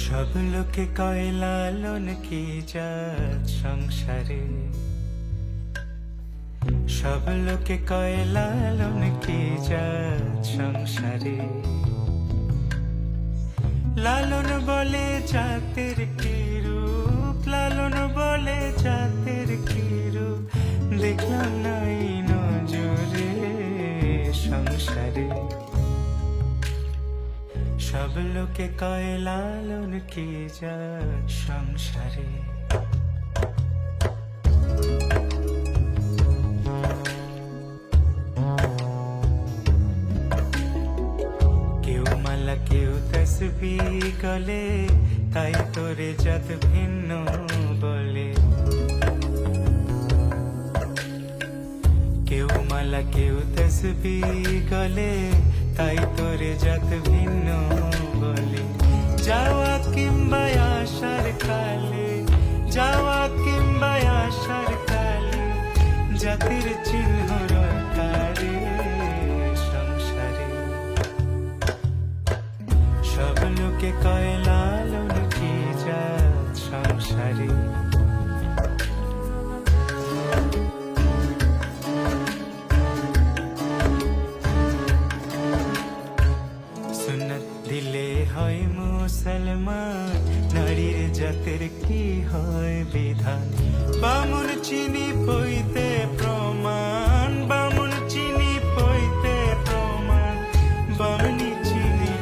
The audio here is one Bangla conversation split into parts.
সব লোকে কয়, লালন কি জাত সংসারে? সব লোকে কয়, লালন কি জাত সংসারে? লালন বলে জাতের কি রূপ? লালন বলে জাতের সব লোকে কয় লালন কি যা সংসারে? কেউ মালা, কেউ তসবি গলে, তাই তোরে যত ভিন্ন বলে। মালা কেউ তসবি গলে তাই তোরে যত ভিন্ন বলে যাওয়া কিংবা আসার কালে যাওয়া কিংবা আসার কালে জাতির চিহ্ন সংসারে সব লোকে কয় হয় মুসলমান, নারীর জাতের কি হয় বিধান? বামুন চিনি পইতে প্রমাণ, বামুন চিনি পইতে প্রমাণ। বামনি চিনি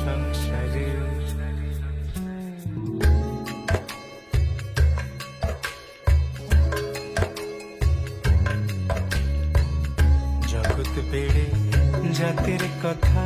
সংসারে। জগৎ বেড়ে জাতির কথা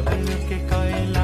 কবিলকে কয়লা